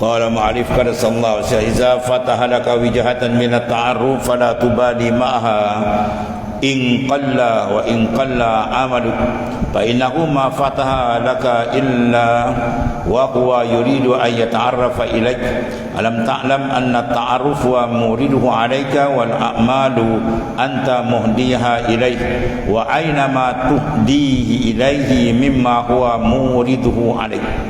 قال معرف قد صلى الله عليه وسلم إذا فتح لك وجهة من التعرف فلا تبالي معها. إن قل وإن قل عملك فإنه ما فتح لك إلا وهو يريد أن يتعرف إليك. ألم تعلم أن التعرف مورده عليك والأعمال أنت مهديها إليه؟ وأينما تهديه إليه مما هو مورده عليك.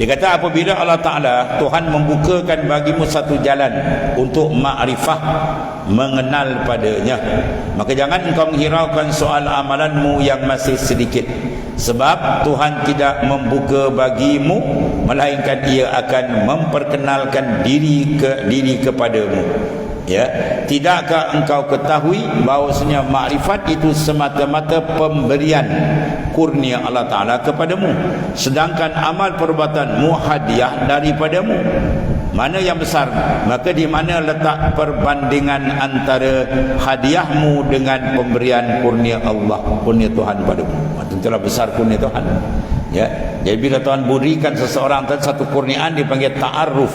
Dia kata apabila Allah Ta'ala Tuhan membukakan bagimu satu jalan Untuk makrifah Mengenal padanya Maka jangan engkau menghiraukan soal amalanmu yang masih sedikit. Sebab Tuhan tidak membuka bagimu Melainkan ia akan memperkenalkan diri ke diri kepadamu ya. Tidakkah engkau ketahui bahawasanya makrifat itu semata-mata pemberian kurnia Allah taala kepadamu? Sedangkan amal perbuatanmu hadiah daripadamu. Mana yang besar maka di mana letak perbandingan antara hadiahmu dengan pemberian kurnia Allah kurnia Tuhan padamu. Tentulah besar kurnia Tuhan. Ya. Jadi bila Tuhan berikan seseorang satu kurniaan dipanggil ta'aruf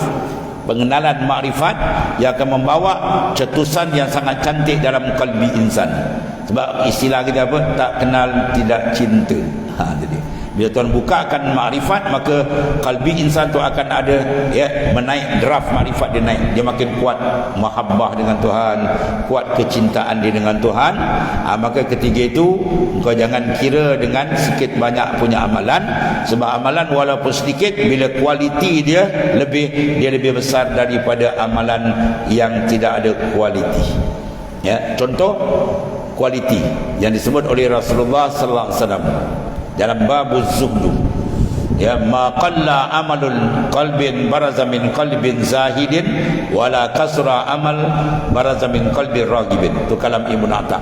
pengenalan makrifat yang akan membawa cetusan yang sangat cantik dalam kalbi insan. Sebab istilah kita apa? Tak kenal tidak cinta. Ha jadi bila Tuhan bukakan makrifat maka kalbi insan tu akan ada ya menaik draft makrifat dia naik. Dia makin kuat mahabbah dengan Tuhan kuat kecintaan dia dengan Tuhan. Ha, maka ketiga itu kau jangan kira dengan sikit banyak punya amalan. Sebab amalan walaupun sedikit bila kualiti dia lebih dia lebih besar daripada amalan yang tidak ada kualiti. Ya contoh kualiti yang disebut oleh Rasulullah sallallahu alaihi wasallam dalam babu zuhdu ya ma qalla amalun qalbin baraza min qalbin zahidin wala kasra amal baraza min qalbin ragibin. Itu kalam ibnu atta.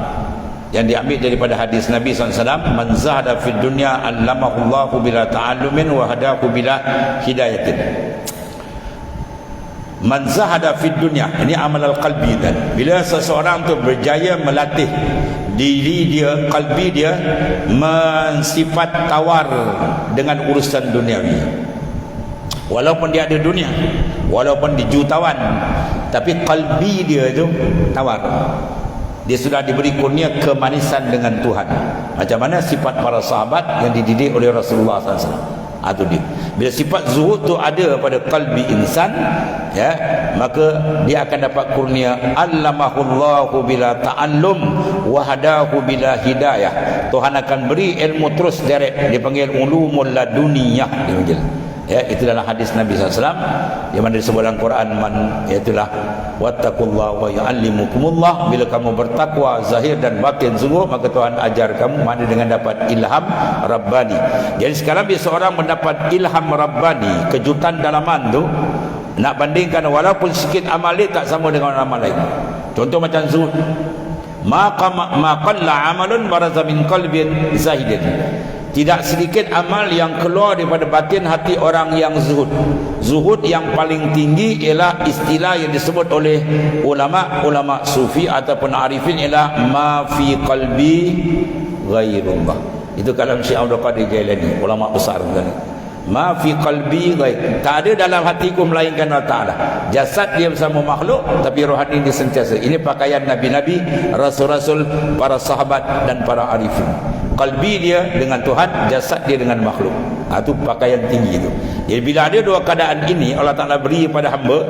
Yang diambil daripada hadis Nabi SAW man zahada fid dunya allamahu Allahu bila ta'allumin wa hadahu bila hidayatin man zahada fid dunya ini amal al-qalbi dan bila seseorang tu berjaya melatih diri dia, kalbi dia mensifat tawar dengan urusan duniawi. Walaupun dia ada dunia, walaupun dia jutawan, tapi kalbi dia itu tawar. Dia sudah diberi kurnia kemanisan dengan Tuhan. Macam mana sifat para sahabat yang dididik oleh Rasulullah SAW itu dia bila sifat zuhud tu ada pada kalbi insan ya maka dia akan dapat kurnia allamahullahu bila ta'allum wahadahu bila hidayah. Tuhan akan beri ilmu terus direct dipanggil ulumul laduniyah dia panggil ya itu dalam hadis Nabi SAW yang mana disebut dalam Quran man itulah wattaqullah wa yuallimukumullah. Bila kamu bertakwa zahir dan batin sungguh maka Tuhan ajar kamu mana dengan dapat ilham rabbani. Jadi sekarang bila seorang mendapat ilham rabbani kejutan dalaman tu nak bandingkan walaupun sikit amal dia tak sama dengan amal lain. Contoh macam zuhud. Ma qalla amalun baraza min qalbin zahidin tidak sedikit amal yang keluar daripada batin hati orang yang zuhud. Zuhud yang paling tinggi ialah istilah yang disebut oleh ulama-ulama sufi ataupun arifin ialah ma fi qalbi ghairullah. Itu kalam Syekh Abdul Qadir Jailani ulama besar kan ma fi qalbi ghair. Tak ada dalam hatiku melainkan Allah Taala. Jasad dia bersama makhluk tapi rohani dia sentiasa. Ini pakaian nabi-nabi rasul-rasul para sahabat dan para arifin kalbi dia dengan Tuhan jasad dia dengan makhluk. Ha, itu pakaian tinggi itu jadi bila ada dua keadaan ini Allah Ta'ala beri pada hamba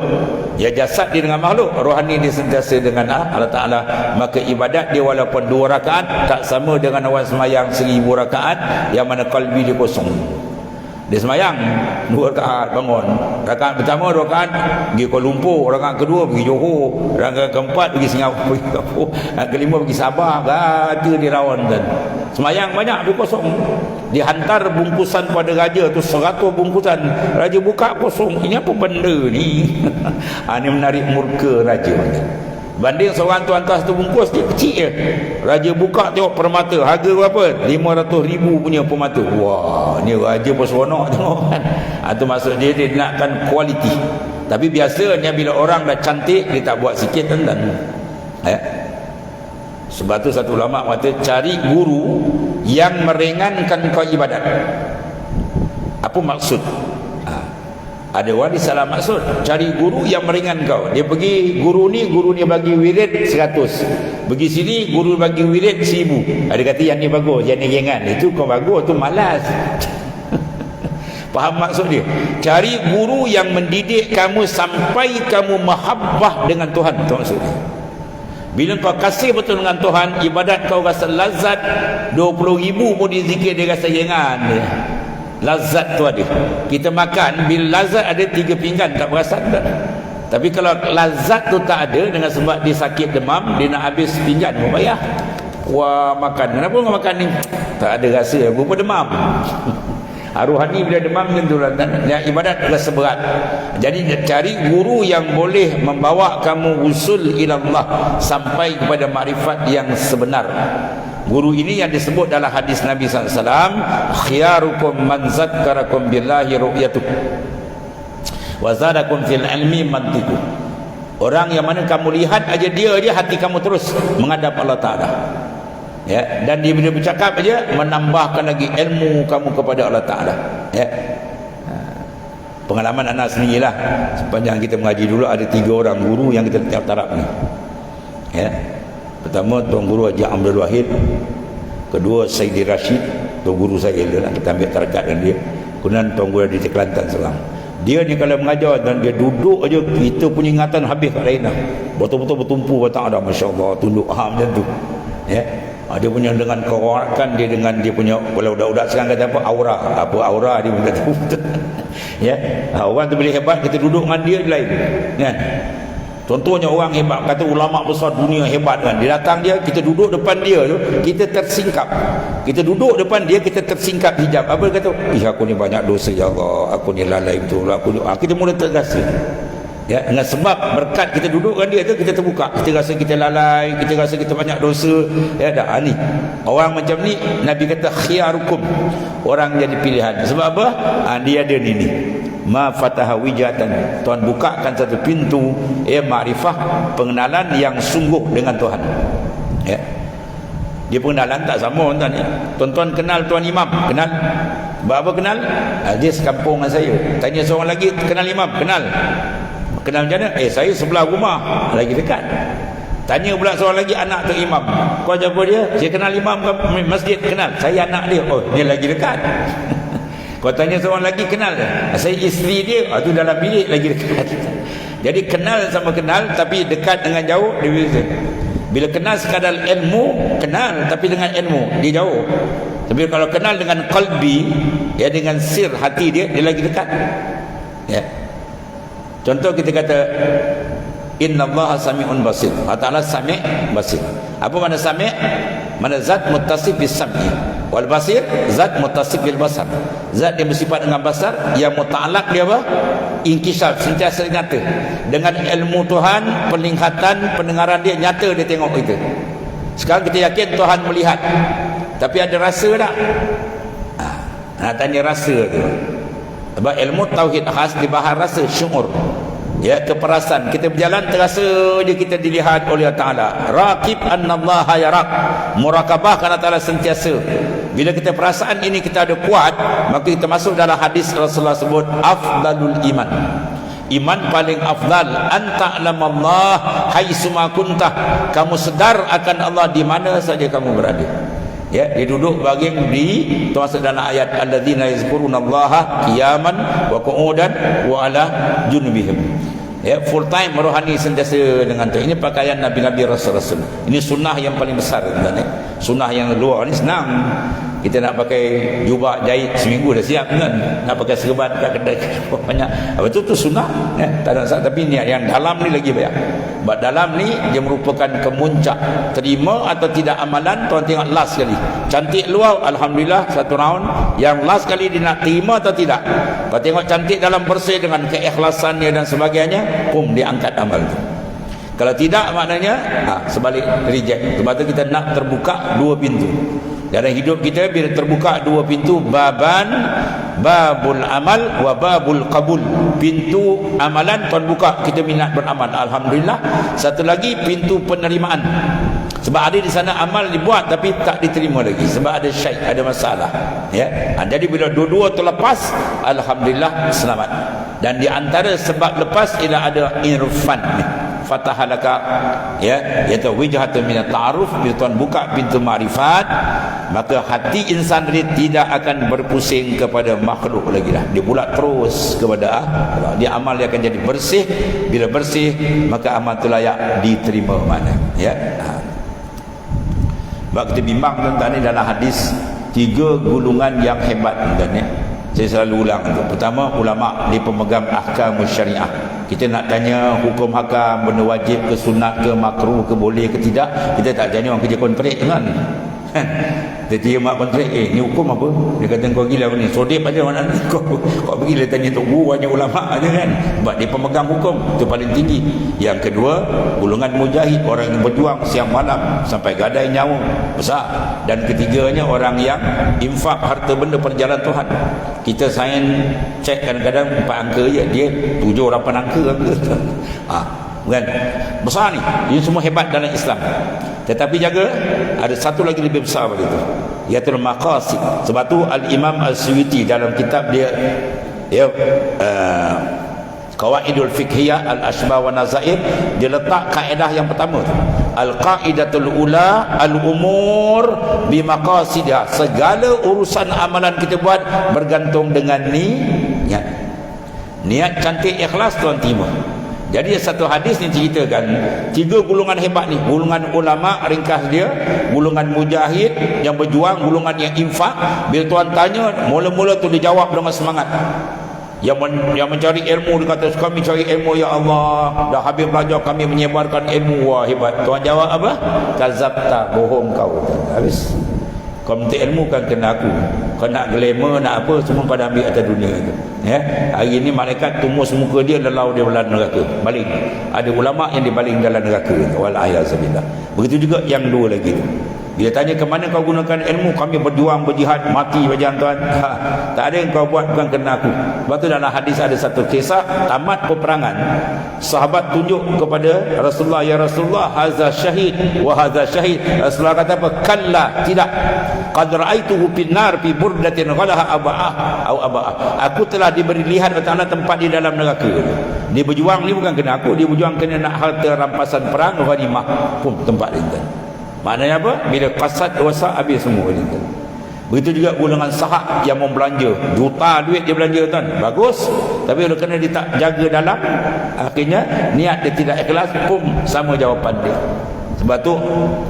ya jasad dia dengan makhluk rohani dia sentiasa dengan ah, Allah Ta'ala maka ibadat dia walaupun dua rakaat tak sama dengan awal semayang seribu rakaat yang mana kalbi dia kosong dia semayang. Dua rakaat bangun. Rakaat pertama dua rakaat pergi Kuala Lumpur. Rakaat kedua pergi Johor. Rakaat keempat pergi Singapura. Rakaat kelima pergi Sabah. Gata di rawan dan semayang banyak tu kosong. Dihantar bungkusan pada raja tu seratus bungkusan. Raja buka kosong. Ini apa benda ni? Ha, ini menarik murka raja Banding seorang tu hantar satu bungkus dia kecil je. Raja buka tengok permata. Harga berapa? 500 ribu punya permata. Wah, ni raja pun seronok tengok kan. Itu ha, maksud dia dia nakkan kualiti. Tapi biasanya bila orang dah cantik dia tak buat sikit dan ya. Sebab tu satu ulama kata cari guru yang meringankan kau ibadat. Apa maksud? Ada orang salah maksud cari guru yang meringan kau dia pergi guru ni guru ni bagi wirid 100 pergi sini guru bagi wirid 1000 ada kata yang ni bagus yang ni ringan itu kau bagus tu malas Faham maksud dia? Cari guru yang mendidik kamu sampai kamu mahabbah dengan Tuhan. Itu maksud. Bila kau kasih betul dengan Tuhan, ibadat kau rasa lazat 20 ribu pun dizikir dia rasa ringan dia. Lazat tu ada. Kita makan, bila lazat ada tiga pinggan tak perasan tak? Tapi kalau lazat tu tak ada dengan sebab dia sakit demam, dia nak habis pinggan pun payah. Wah makan. Kenapa kau makan ni? Tak ada rasa. Apa demam? Rohani bila demam tentu yang ibadat adalah seberat. Jadi cari guru yang boleh membawa kamu usul ila Allah sampai kepada makrifat yang sebenar. Guru ini yang disebut dalam hadis Nabi SAW Khiyarukum man zakkarakum billahi ru'yatuh. Wazadakum fil ilmi mantiku Orang yang mana kamu lihat aja dia dia hati kamu terus menghadap Allah Ta'ala. Ya dan dia bila bercakap aja menambahkan lagi ilmu kamu kepada Allah Taala. Ya. Pengalaman anak sendirilah. Sepanjang kita mengaji dulu ada tiga orang guru yang kita tiap taraf ni. Ya pertama tuan guru Haji Abdul Wahid. Kedua Sayyidi Rashid. Tuan guru saya dia kita ambil tarakat dengan dia. Kemudian tuan guru di Kelantan selang dia ni kalau mengajar dan dia duduk aja kita punya ingatan habis kat lain lah betul-betul bertumpu tak ada Masya Allah tunduk ha, macam tu. Ya. Ha, dia punya dengan kerorakan dia dengan dia punya kalau udah-udah sekarang kata apa aura. Apa aura dia pun kata ya. Ha, orang tu boleh hebat kita duduk dengan dia lain. Kan contohnya orang hebat kata ulama besar dunia hebat kan. Dia datang dia kita duduk depan dia tu kita tersingkap. Kita duduk depan dia kita tersingkap hijab. Apa dia kata? Ih aku ni banyak dosa ya Allah. Aku ni lalai betul. Aku ni ha, kita mula tergasa ya dengan sebab berkat kita duduk dengan dia tu kita terbuka. Kita rasa kita lalai kita rasa kita banyak dosa. Ya dah ha, ni. Orang macam ni nabi kata khiyarukum. Orang jadi pilihan. Sebab apa? Ha, dia ada ni ni ma fataha wijatan. Tuan bukakan satu pintu ya makrifah pengenalan yang sungguh dengan Tuhan. Ya. Dia pengenalan tak sama tuan ya. tuan-tuan kenal tuan imam? Kenal. Apa kenal? Ha, dia sekampung dengan saya. Tanya seorang lagi kenal imam? Kenal. Kenal macam mana? Eh saya sebelah rumah Lagi dekat. Tanya pula seorang lagi anak tu imam. Kau jawab dia? Saya kenal imam ke masjid? Kenal. Saya anak dia. Oh dia lagi dekat Kau tanya seorang lagi kenal Saya isteri dia Itu oh, dalam bilik lagi dekat Jadi kenal sama kenal Tapi dekat dengan jauh Dia bisa Bila kenal sekadar ilmu Kenal Tapi dengan ilmu Dia jauh. Tapi kalau kenal dengan kalbi Ya dengan sir hati dia Dia lagi dekat. Ya. Contoh kita kata Inna Allah sami'un basir. Allah Ta'ala sami' basir. Apa mana sami' Mana zat mutasib bis sami' Wal basir Zat mutasib bil basar. Zat yang bersifat dengan basar Yang muta'alak dia apa? Inkisaf Sentiasa nyata. Dengan ilmu Tuhan Peningkatan Pendengaran dia Nyata dia tengok kita Sekarang kita yakin Tuhan melihat. Tapi ada rasa tak? Ha, nak tanya rasa tu. Sebab ilmu tauhid khas di bahar rasa syukur ya keperasan. Kita berjalan terasa je kita dilihat oleh Allah Taala. Raqib annallaha yarak. Murakabah kerana Taala sentiasa. Bila kita perasaan ini kita ada kuat maka kita masuk dalam hadis Rasulullah sebut afdalul iman. Iman paling afdal. Anta Allah haitsuma kuntah kamu sedar akan Allah di mana saja kamu berada. Ya dia duduk bagian di termasuk dalam ayat alladzina yazkurunallaha qiyaman wa qu'udan wa ala junubihim ya full time rohani sentiasa dengan tu. Ini pakaian nabi-nabi rasul-rasul ini sunnah yang paling besar tuan ya. sunnah yang luar ni senang. Kita nak pakai jubah jahit seminggu dah siap kan nak pakai serban kat kedai banyak. Apa tu tu sunnah ya, tak ada tapi ni yang dalam ni lagi banyak dalam ni dia merupakan kemuncak. Terima atau tidak amalan tuan tengok last sekali cantik luar Alhamdulillah satu round. Yang last sekali dia nak terima atau tidak? Kau tengok cantik dalam bersih dengan keikhlasannya dan sebagainya pum dia angkat amal tu. Kalau tidak maknanya ha, sebalik reject. Sebab tu kita nak terbuka dua pintu. Dalam hidup kita bila terbuka dua pintu baban babul amal wa babul qabul. Pintu amalan tuan buka kita minat beramal. Alhamdulillah. Satu lagi pintu penerimaan. Sebab ada di sana amal dibuat tapi tak diterima lagi. Sebab ada syaik ada masalah. Ya? Ha, jadi bila dua-dua terlepas alhamdulillah selamat. Dan di antara sebab lepas ialah ada irfan ni fatahalaka ya iaitu wijhatun min ta'aruf bila Tuhan buka pintu ma'rifat maka hati insan tadi tidak akan berpusing kepada makhluk lagi dah dia bulat terus kepada Allah dia amal dia akan jadi bersih bila bersih maka amal itu layak diterima mana ya ha. Sebab kita bimbang tuan-tuan ni dalam hadis tiga gulungan yang hebat tuan-tuan ya. Saya selalu ulang itu. Pertama ulama di pemegang ahkam syariah. Kita nak tanya hukum hakam benda wajib ke sunat ke makruh ke boleh ke tidak. Kita tak tanya orang kerja kontrak kan. Tanya mak kontrak, eh ni hukum apa? Dia kata kau gila ni? Sodip aja mana ni? Kau, kau pergi dia tanya tu hanya ulama aja kan? Sebab dia pemegang hukum, itu paling tinggi. Yang kedua, golongan mujahid, orang yang berjuang siang malam sampai gadai nyawa besar. Dan ketiganya orang yang infak harta benda perjalanan Tuhan. Kita sain cek kadang-kadang empat angka je, dia tujuh lapan angka. Ah, kan? Besar ni. Ini semua hebat dalam Islam. Tetapi jaga ada satu lagi lebih besar pada itu. Iaitu maqasid. Sebab tu Al-Imam Al-Suyuti dalam kitab dia ya uh, Qawaidul Fiqhiyah Al-Ashbah wa Nazair dia letak kaedah yang pertama tu. Al-Qaidatul Ula Al-Umur bi maqasidah. Segala urusan amalan kita buat bergantung dengan ni niat. Niat cantik ikhlas tuan terima. Jadi satu hadis ni ceritakan tiga gulungan hebat ni, gulungan ulama ringkas dia, gulungan mujahid yang berjuang, gulungan yang infak. Bila tuan tanya, mula-mula tu dia jawab dengan semangat. Yang men, yang mencari ilmu dia kata kami cari ilmu ya Allah. Dah habis belajar kami menyebarkan ilmu. Wah hebat. Tuan jawab apa? Kazabta bohong kau. Habis kau minta ilmu kan kena aku. Kau nak glamour nak apa semua pada ambil atas dunia itu ya? Hari ini malaikat tumus muka dia lelau dia dalam neraka. Baling ada ulama yang dibaling dalam neraka. Wal ayazabillah begitu juga yang dua lagi tu bila tanya ke mana kau gunakan ilmu? Kami berjuang, berjihad, mati bagian tuan. Ha, Tak ada yang kau buat bukan kena aku. Sebab tu dalam hadis ada satu kisah Tamat peperangan. Sahabat tunjuk kepada Rasulullah Ya Rasulullah Haza syahid Wahaza syahid. Rasulullah kata apa? Kalla Tidak. Qad ra'aituhu pinnar Pi burdatin ghalaha aba'ah Au aba'ah. Aku telah diberi lihat Allah tempat di dalam neraka. Dia berjuang ni bukan kena aku. Dia berjuang kena nak harta rampasan perang Ghanimah. Pun tempat dia Maknanya apa? Bila kasat dosa habis semua ini. Begitu juga golongan sahak yang membelanja. Juta duit dia belanja tuan. Bagus. Tapi kalau kena dia tak jaga dalam. Akhirnya niat dia tidak ikhlas. Pum sama jawapan dia. Sebab tu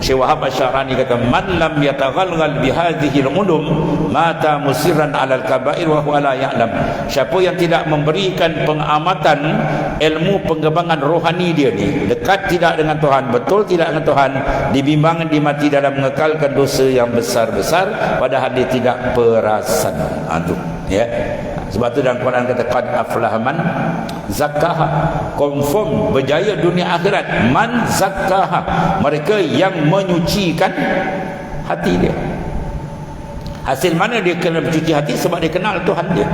Syekh Wahab Asy-Syarani kata man lam yataghalghal bi hadhihi al-ulum mata musiran 'ala al-kaba'ir wa huwa la ya'lam. Siapa yang tidak memberikan pengamatan ilmu pengembangan rohani dia ni dekat tidak dengan Tuhan, betul tidak dengan Tuhan, dibimbang dimati dalam mengekalkan dosa yang besar-besar padahal dia tidak perasan. Ha tu, ya. Sebab tu dalam Quran kata qad aflaha man zakkaha. Confirm berjaya dunia akhirat man zakkaha. Mereka yang menyucikan hati dia. Hasil mana dia kena bercuci hati sebab dia kenal Tuhan dia.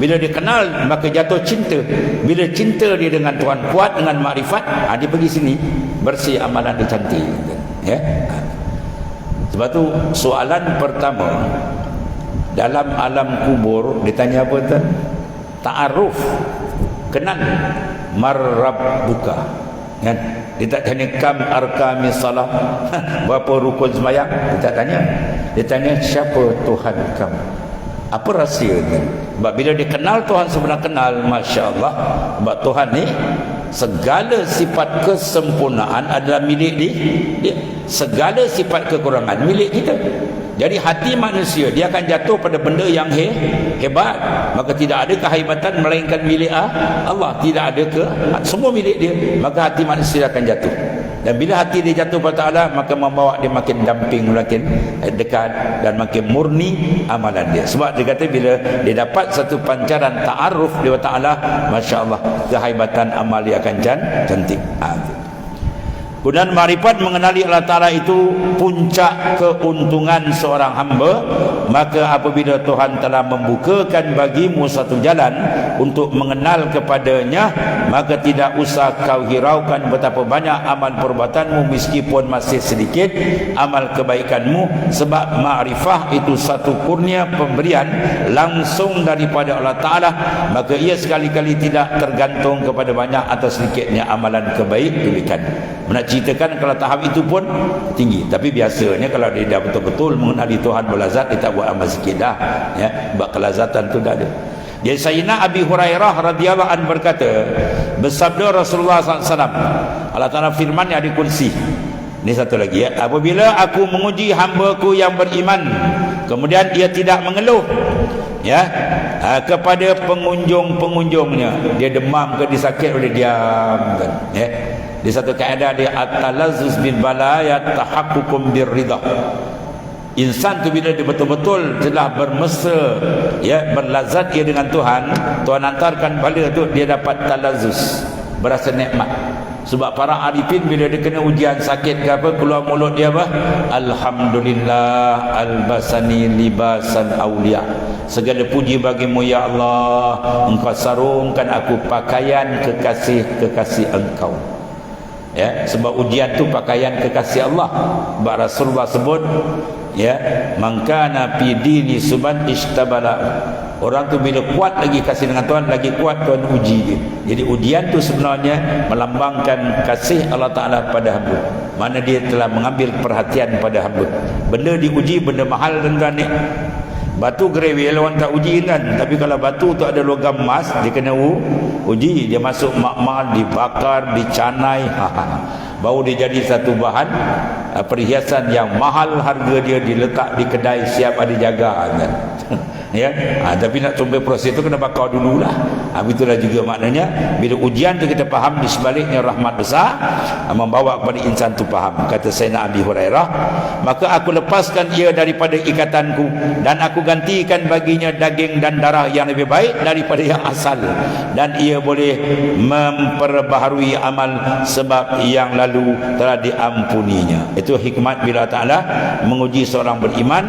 Bila dia kenal maka jatuh cinta. Bila cinta dia dengan Tuhan kuat dengan makrifat, ha, dia pergi sini bersih amalan dia cantik. Ya. Sebab tu soalan pertama dalam alam kubur ditanya apa tuan? Ta'aruf. Kenal marrab buka kan? Dia tak tanya kam arkami salah? Berapa rukun sembahyang? Dia tak tanya. Dia tanya siapa Tuhan kamu? Apa rahsia ni sebab bila dia kenal Tuhan sebenar kenal Masya Allah sebab Tuhan ni segala sifat kesempurnaan adalah milik dia segala sifat kekurangan milik kita jadi hati manusia dia akan jatuh pada benda yang he, hebat. Maka tidak ada kehebatan melainkan milik Allah. Tidak ada ke semua milik dia. Maka hati manusia akan jatuh. Dan bila hati dia jatuh pada Allah maka membawa dia makin damping makin dekat dan makin murni amalan dia. Sebab dia kata bila dia dapat satu pancaran ta'aruf di Taala, masya-Allah kehebatan amal dia akan cantik. Ha. Kemudian marifat mengenali Allah Ta'ala itu puncak keuntungan seorang hamba. Maka apabila Tuhan telah membukakan bagimu satu jalan untuk mengenal kepadanya, maka tidak usah kau hiraukan betapa banyak amal perbuatanmu meskipun masih sedikit amal kebaikanmu. Sebab ma'rifah itu satu kurnia pemberian langsung daripada Allah Ta'ala. Maka ia sekali-kali tidak tergantung kepada banyak atau sedikitnya amalan kebaikan. Nak ceritakan kalau tahap itu pun tinggi. Tapi biasanya kalau dia dah betul-betul mengenali Tuhan berlazat dia tak buat amal sikit dah ya. Sebab kelazatan tu dah ada. Jadi Sayyidina Abi Hurairah radhiyallahu anhu berkata bersabda Rasulullah SAW Allah Ta'ala firman yang ada kursi. Ini satu lagi ya. Apabila aku menguji hambaku yang beriman kemudian dia tidak mengeluh ya ha, kepada pengunjung-pengunjungnya dia demam ke dia sakit dia diam kan ya di satu kaedah dia at-talazzuz bil balaya tahaqququm bir ridha insan tu bila dia betul-betul telah bermesra ya berlazat ia dengan Tuhan Tuhan hantarkan bala tu dia dapat talazzus berasa nikmat. Sebab para arifin bila dia kena ujian sakit ke apa keluar mulut dia apa? Alhamdulillah albasani libasan aulia segala puji bagimu ya Allah. Engkau sarungkan aku pakaian kekasih-kekasih engkau ya sebab ujian tu pakaian kekasih Allah. Sebab Rasulullah sebut ya mangkana fi dini suban istabala orang tu bila kuat lagi kasih dengan Tuhan lagi kuat Tuhan uji dia. Jadi ujian tu sebenarnya melambangkan kasih Allah Taala pada hamba. Mana dia telah mengambil perhatian pada hamba. Benda diuji benda mahal dan tuan Batu grewel orang tak uji kan? Tapi kalau batu tu ada logam emas Dia kena u, uji. Dia masuk makmal, dibakar, dicanai. Baru dia jadi satu bahan uh, Perhiasan yang mahal harga dia Diletak di kedai siap ada jaga kan ya? Ha, tapi nak sampai proses itu kena bakar dululah. Ha, itulah juga maknanya. Bila ujian tu kita faham di sebaliknya rahmat besar ha, membawa kepada insan tu faham. Kata Sayyidina Abi Hurairah maka aku lepaskan ia daripada ikatanku dan aku gantikan baginya daging dan darah yang lebih baik daripada yang asal. Dan ia boleh memperbaharui amal sebab yang lalu telah diampuninya. Itu hikmat bila Ta'ala menguji seorang beriman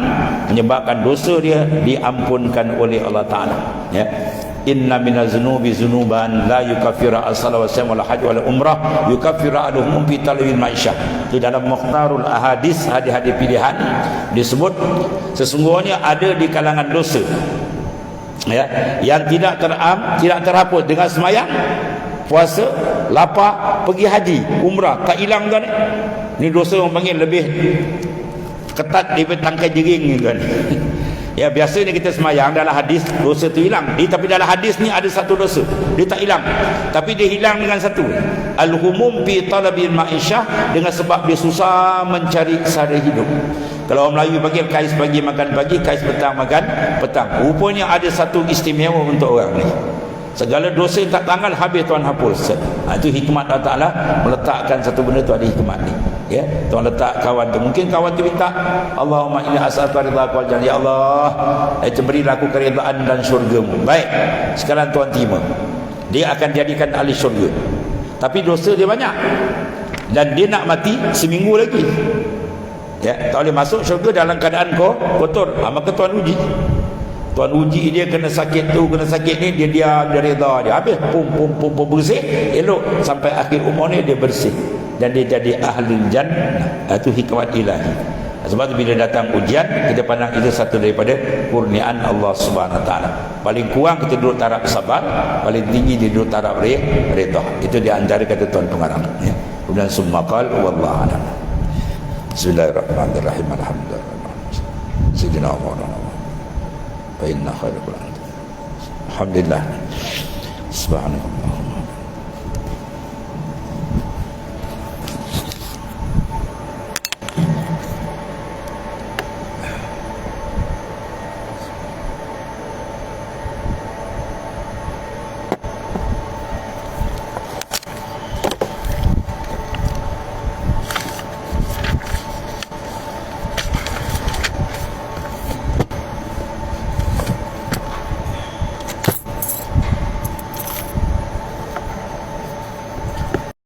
menyebabkan dosa dia diampuni diampunkan oleh Allah Taala. Ya. Inna minaz zunubi zunuban la yukaffiru as-salat wa hajj wal umrah yukaffiru aduhum fi talwil ma'isyah itu dalam mukhtarul ahadis hadis-hadis pilihan disebut sesungguhnya ada di kalangan dosa. Ya. Yang tidak teram tidak terhapus dengan semayang puasa lapar pergi haji umrah tak hilang kan? Ni dosa orang panggil lebih ketat daripada tangkai jering kan Ya biasanya kita semayang dalam hadis dosa tu hilang. Di, tapi dalam hadis ni ada satu dosa. Dia tak hilang. Tapi dia hilang dengan satu. Al-humum fi talabil ma'isyah dengan sebab dia susah mencari sara hidup. Kalau orang Melayu panggil kais pagi makan pagi, kais petang makan petang. Rupanya ada satu istimewa untuk orang ni. Segala dosa yang tak tanggal habis Tuhan hapus. Ha, itu hikmat Allah Ta'ala meletakkan satu benda tu ada hikmat ni. Ya, Tuhan letak kawan tu. Mungkin kawan tu minta Allahumma inna as'alka ridha wal jannah. Ya Allah, eh, berilah aku keridaan dan syurgamu. Baik. Sekarang Tuhan terima. Dia akan jadikan ahli syurga. Tapi dosa dia banyak. Dan dia nak mati seminggu lagi. Ya, tak boleh masuk syurga dalam keadaan kau kotor. Ha, maka Tuhan uji. Tuan uji dia kena sakit tu kena sakit ni dia diam dia reda dia habis pum pum pum pum bersih elok sampai akhir umur ni dia bersih dan dia jadi ahli jannah. Itu hikmat ilahi. Sebab itu bila datang ujian kita pandang itu satu daripada kurniaan Allah Subhanahu taala. Paling kurang kita duduk taraf sabar paling tinggi dia duduk taraf redha itu di antara kata tuan pengarang ya. Kemudian summa qal wallahu alam. Bismillahirrahmanirrahim. Alhamdulillah sidina maulana fa inna khairul alhamdulillah. Subhanallah